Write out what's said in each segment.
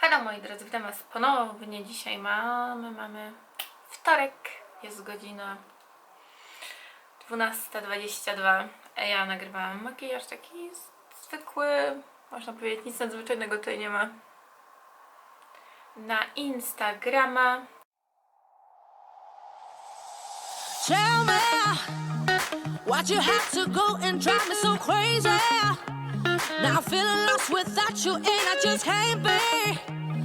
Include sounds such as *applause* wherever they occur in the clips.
Halo moi drodzy, witam was ponownie. Dzisiaj mamy, mamy wtorek, jest godzina 12.22. a Ja nagrywałam makijaż taki zwykły, można powiedzieć, nic nadzwyczajnego tutaj nie ma. Na Instagrama. Tell me why'd you have to go and drive me so crazy? Now feeling lost without you, and I just can't be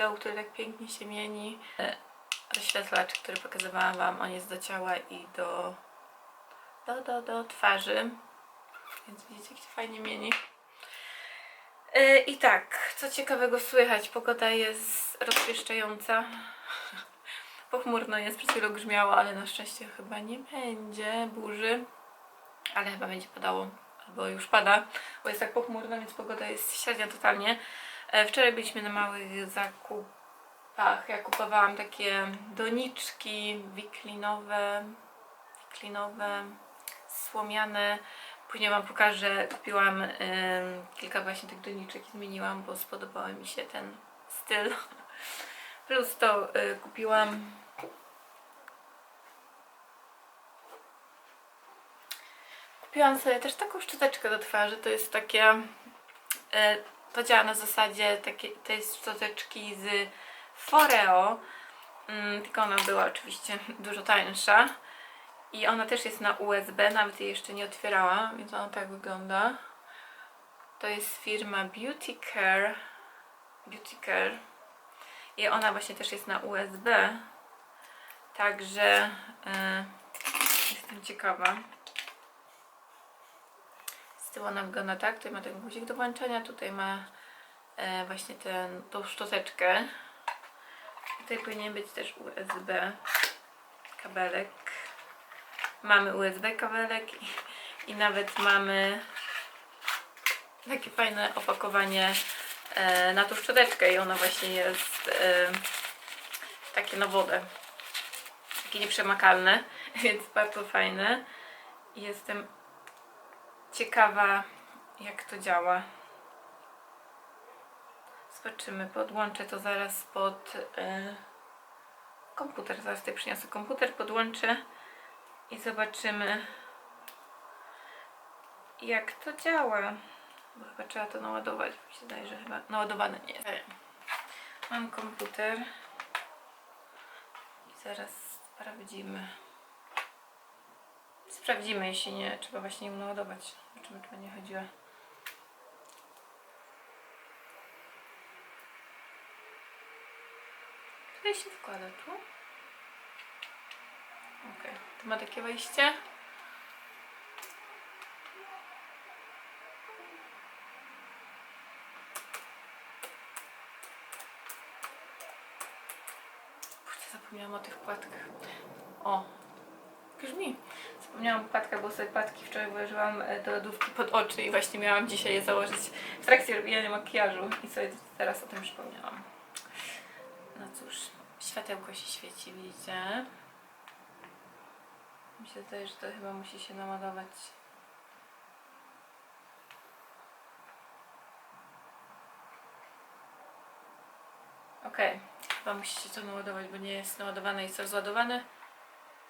glow, który tak pięknie się mieni. E, Rozświetlacz, który pokazywałam wam, on jest do ciała i do, do, do, do twarzy. Więc widzicie, jak się fajnie mieni. E, I tak, co ciekawego słychać, pogoda jest rozpieszczająca. *laughs* Pochmurno jest, przed chwilą grzmiało, ale na szczęście chyba nie będzie burzy. Ale chyba będzie padało, albo już pada, bo jest tak pochmurno, więc pogoda jest średnia totalnie. E, Wczoraj byliśmy na małych zakupach. Ja kupowałam takie doniczki wiklinowe, wiklinowe, słomiane. Później Wam pokażę, kupiłam em, kilka właśnie tych doniczek i zmieniłam, bo spodobał mi się ten styl. *laughs* Plus to y, kupiłam Kupiłam sobie też taką szczoteczkę do twarzy. To jest takie. E, to działa na zasadzie takiej, tej szczoteczki z Foreo. Mm, tylko ona była oczywiście *laughs* dużo tańsza. I ona też jest na USB, nawet jej jeszcze nie otwierałam, więc ona tak wygląda. To jest firma Beauty Care. Beauty Care. I ona właśnie też jest na USB. Także e, jestem ciekawa. Tyłu ona wygląda tak, tutaj ma ten guzik do włączenia, tutaj ma e, właśnie ten, tą szczoteczkę. Tutaj powinien być też USB kabelek. Mamy USB kabelek i, i nawet mamy takie fajne opakowanie e, na tą szczoteczkę i ona właśnie jest e, takie na wodę. Takie nieprzemakalne, *laughs* więc bardzo fajne. Jestem ciekawa, jak to działa. Zobaczymy, podłączę to zaraz pod e, komputer. Zaraz tutaj przyniosę komputer, podłączę i zobaczymy, jak to działa. Bo chyba trzeba to naładować. Mi się wydaje, że chyba naładowane nie jest. Mam komputer i zaraz sprawdzimy. Sprawdzimy, jeśli nie, trzeba właśnie ją naładować. Zobaczymy, czy będzie chodziła. Tutaj się wkłada, tu? Okej, to ma takie wejście. Kurde, zapomniałam o tych płatkach. O, Grzmi. Zapomniałam o płatkach, bo sobie płatki wczoraj włożyłam e, do lodówki pod oczy i właśnie miałam dzisiaj je założyć w trakcie robienia makijażu i sobie teraz o tym przypomniałam. No cóż, światełko się świeci, widzicie? Mi się zdaje, że to chyba musi się naładować. Okej, chyba musi się to naładować, bo nie jest naładowane, jest rozładowane.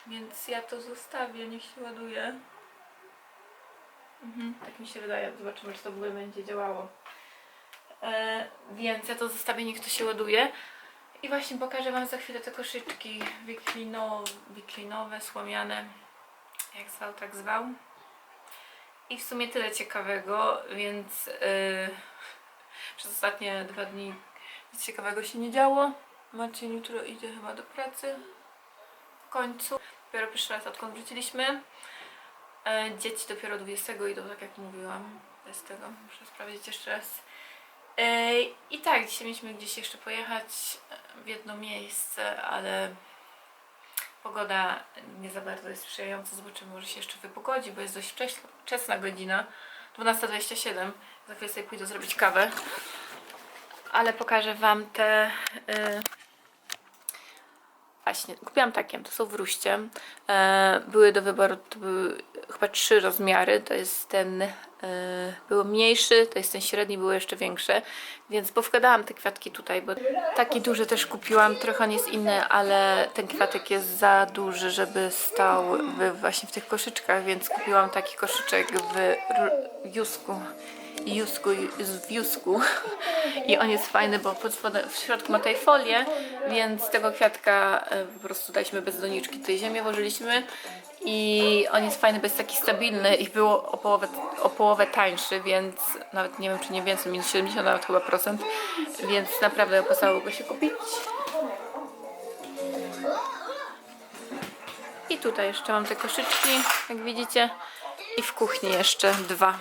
Więc ja to zostawię, niech się ładuje. Mhm, tak mi się wydaje. Zobaczymy, czy to będzie działało. E, więc ja to zostawię, niech to się ładuje. I właśnie pokażę Wam za chwilę te koszyczki wiklino, wiklinowe, słomiane. Jak zwał, tak zwał. I w sumie tyle ciekawego, więc yy, przez ostatnie dwa dni nic ciekawego się nie działo. Marcin jutro idzie chyba do pracy. Końcu. Dopiero pierwszy raz odkąd wróciliśmy. E, dzieci dopiero 20 idą, tak jak mówiłam. Bez tego muszę sprawdzić jeszcze raz. E, I tak, dzisiaj mieliśmy gdzieś jeszcze pojechać e, w jedno miejsce, ale pogoda nie za bardzo jest sprzyjająca. Zobaczymy, może się jeszcze wypogodzi, bo jest dość wczesna godzina. 12.27. Za chwilę sobie pójdę zrobić kawę. Ale pokażę Wam te... y, Właśnie, kupiłam takie, to są w ruście. E, były do wyboru, były chyba trzy rozmiary. To jest ten, e, był mniejszy, to jest ten średni, były jeszcze większe. Więc powkładałam te kwiatki tutaj, bo taki duży też kupiłam. Trochę on jest inny, ale ten kwiatek jest za duży, żeby stał właśnie w tych koszyczkach, więc kupiłam taki koszyczek w jusku. Jusku, w Jusku i on jest fajny, bo w środku ma tej folię, więc tego kwiatka e, po prostu daliśmy bez doniczki, tutaj ziemię włożyliśmy i on jest fajny, bo jest taki stabilny i było o połowę, o połowę tańszy, więc nawet nie wiem czy nie więcej, minus 70 nawet chyba procent, więc naprawdę opłacało go się kupić. I tutaj jeszcze mam te koszyczki, jak widzicie, i w kuchni jeszcze dwa.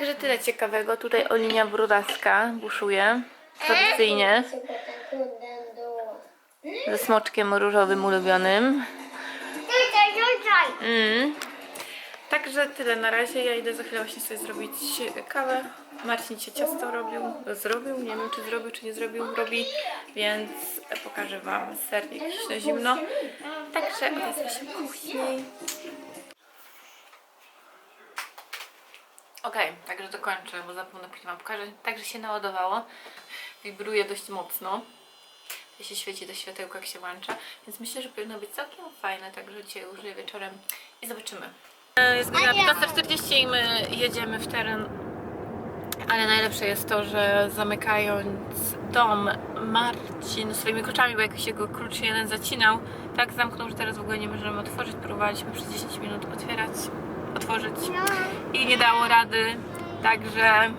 Także tyle ciekawego. Tutaj Olinia Brudaska buszuje. Tradycyjnie. Ze smoczkiem różowym ulubionym. Mm. Także tyle na razie. Ja idę za chwilę właśnie sobie zrobić kawę. Marcin się ciasto robił, zrobił, nie wiem czy zrobił, czy nie zrobił, robi, więc pokażę Wam sernik na zimno. Także odezwę się później. Okej, także dokończę, bo zapomnę później Wam pokażę. Także się naładowało. Wibruje dość mocno. To się świeci do światełka, jak się włącza. Więc myślę, że powinno być całkiem fajne. Także dzisiaj użyję wieczorem i zobaczymy. E, Jest godzina 15.40 i my jedziemy w teren. Ale najlepsze jest to, że zamykając dom, Marcin swoimi kluczami, bo jakiś jego klucz jeden zacinał, tak zamknął, że teraz w ogóle nie możemy otworzyć. Próbowaliśmy przez 10 minut otwierać, otworzyć i nie dało rady. Także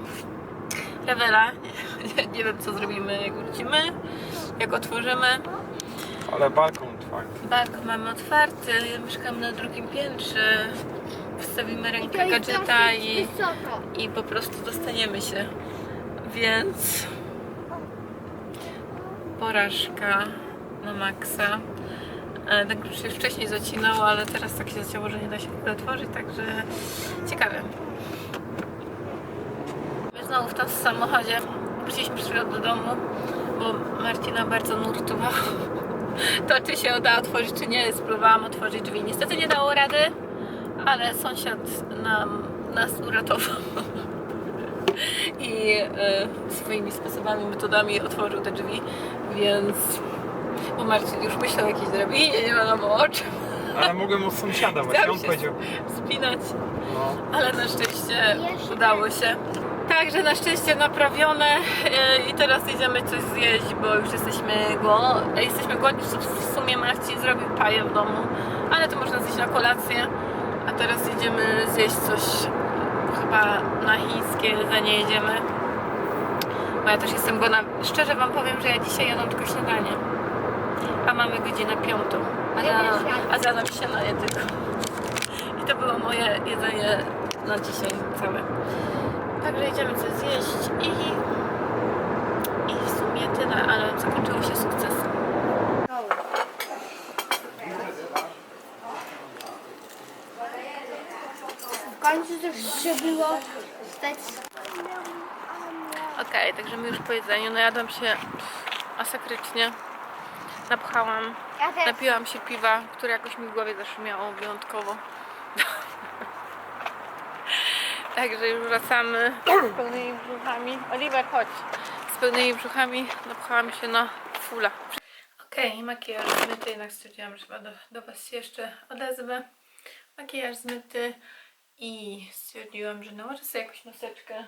rewela. *laughs* Nie, wiem co zrobimy jak wrócimy, jak otworzymy. Ale balkon otwarty. Balkon mamy otwarty, ja mieszkam na drugim piętrze. Wstawimy rękę gadżeta i, i po prostu dostaniemy się. Więc porażka na maksa. E, klucz już wcześniej zacinał, ale teraz tak się zacięło, że nie da się w ogóle otworzyć, także ciekawe. My znowu w tym samochodzie wróciliśmy przed do domu, bo Marcina bardzo nurtowało *laughs* to czy się uda otworzyć, czy nie. Spróbowałam otworzyć drzwi. Niestety nie dało rady, ale sąsiad nam, nas uratował. *laughs* I e, swoimi sposobami, metodami otworzył te drzwi, więc bo Marcin już myślał o jakiejś drabinie, nie wiadomo o czym, Ale mogłem od sąsiada właśnie, on powiedział. spinać, No. ale na szczęście udało się. Także na szczęście naprawione e, i teraz idziemy coś zjeść, bo już jesteśmy, gło- jesteśmy głodni. W sumie Marcin zrobił paję w domu, ale to można zjeść na kolację. A teraz idziemy zjeść coś chyba na chińskie jedzenie jedziemy. Bo ja też jestem głodna. Szczerze Wam powiem, że ja dzisiaj jadam tylko śniadanie. A mamy godzinę piątą. A, ja, a się na tylko. I to było moje jedzenie na dzisiaj całe. Także idziemy coś zjeść i, i w sumie tyle, ale zakończyło się sukcesem. W końcu coś przebiło stać. Okej, także my już po jedzeniu najadłam się masakrycznie. Napchałam, Ja też. napiłam się piwa, które jakoś mi w głowie zaszumiało wyjątkowo. *laughs* Także już wracamy z *coughs* pełnymi brzuchami. Oliver, chodź. Z pełnymi brzuchami napchałam się na fula. Okej, makijaż zmyty, jednak stwierdziłam, że chyba do, do Was się jeszcze odezwę. Makijaż zmyty i stwierdziłam, że nałożę sobie jakąś maseczkę.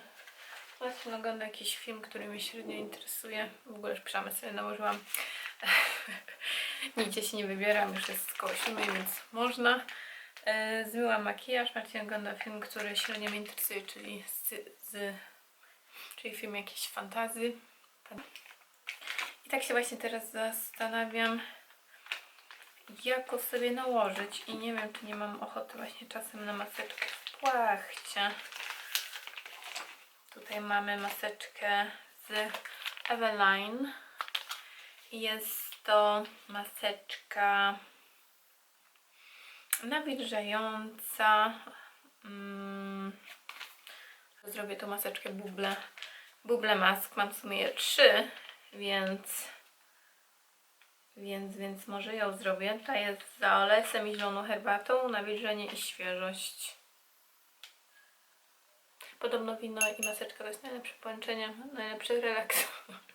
Właśnie oglądam jakiś film, który mnie średnio interesuje. W ogóle już piżamę sobie nałożyłam. *laughs* Nigdzie się nie wybieram, już jest koło 7, więc można. E, Zmyłam makijaż. Marcin ogląda film, który średnio mnie interesuje, czyli z, z czyli film jakiś fantazy. I tak się właśnie teraz zastanawiam, jak go sobie nałożyć. I nie wiem, czy nie mam ochoty właśnie czasem na maseczkę w płachcie. Tutaj mamy maseczkę z Eveline. Jest to maseczka nawilżająca. Mm. Zrobię tą maseczkę buble. Buble mask. Mam w sumie trzy, więc więc, więc może ją zrobię. Ta jest z aloesem i zieloną herbatą, nawilżenie i świeżość. Podobno wino i maseczka to jest najlepsze połączenie, najlepszy relaks.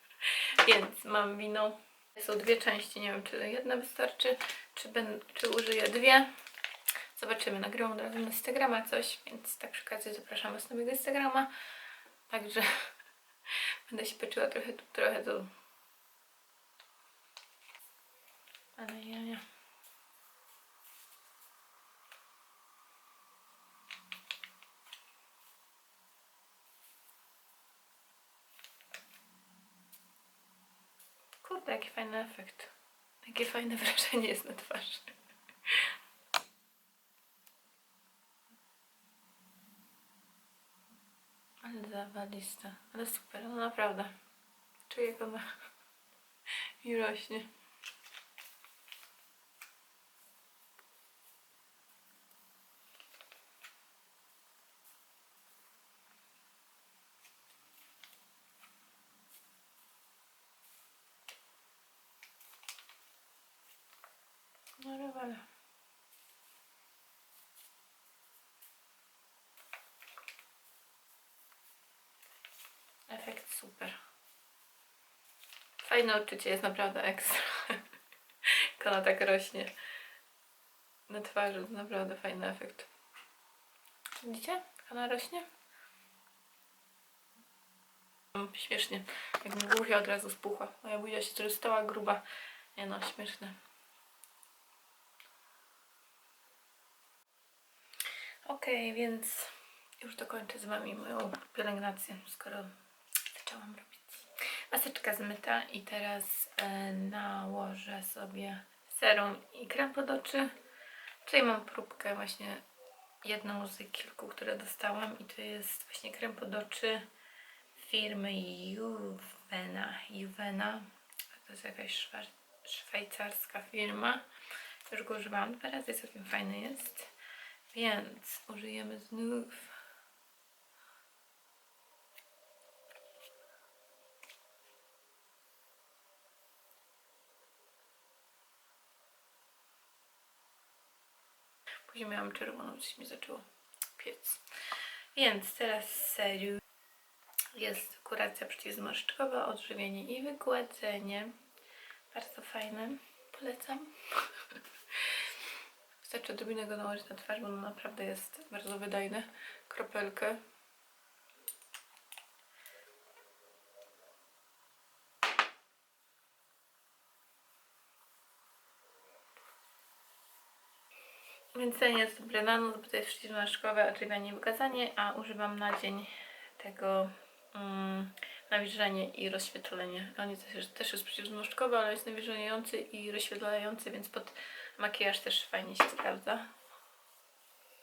*laughs* Więc mam wino. Są dwie części, nie wiem czy jedna wystarczy, czy, ben, czy użyję dwie. Zobaczymy, nagrywam od razu na Instagrama coś, więc tak przy okazji zapraszam Was na mojego Instagrama. Także *laughs* będę się patrzyła trochę tu, trochę tu. Ale ja, ja. Jaki fajny efekt. Jakie fajne *laughs* wrażenie jest na twarzy. Ale zawalista. Ale super, no naprawdę. Czuję jak ona *laughs* mi rośnie. No rewela. Efekt super. Fajne uczucie jest naprawdę ekstra. *laughs* Jak ona tak rośnie na twarzy. To naprawdę fajny efekt. Widzicie? Jak ona rośnie? Mm, Śmiesznie. Jak mi od razu spuchła. Moja buzia się też stała gruba. Nie no, śmieszne. Okej, więc już dokończę z Wami moją pielęgnację, skoro zaczęłam robić. Maseczka zmyta i teraz e, nałożę sobie serum i krem pod oczy. Tutaj mam próbkę właśnie jedną z kilku, które dostałam i to jest właśnie krem pod oczy firmy Juvena. Juvena. To jest jakaś szwa- szwajcarska firma. Już go używałam dwa razy, całkiem fajny jest. Więc użyjemy znów Później miałam czerwoną, coś mi zaczęło piec. Więc teraz serio jest kuracja przeciwzmarszczkowa, odżywienie i wygładzenie. Bardzo fajne. Polecam. *laughs* Wystarczy odrobinę go nałożyć na twarz, bo naprawdę jest bardzo wydajny. Kropelkę. Więc ten jest dobry na noc, bo to jest przeciwmarszczkowe odżywianie i wykazanie, a używam na dzień tego mm, nawilżenie i rozświetlenie. On jest też, też jest przeciwzmarszczkowy, ale jest nawilżający i rozświetlający, więc pod makijaż też fajnie się sprawdza.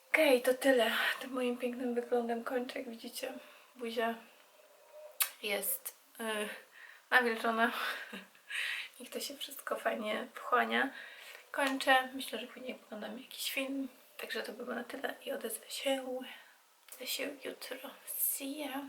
Okej, to tyle. Tym moim pięknym wyglądem kończę, jak widzicie. Buzia jest yy, nawilżona. *laughs* Niech to się wszystko fajnie wchłania. Kończę. Myślę, że później wyglądam jakiś film. Także to było na tyle i odezwę się. Odezwę się jutro. See ya.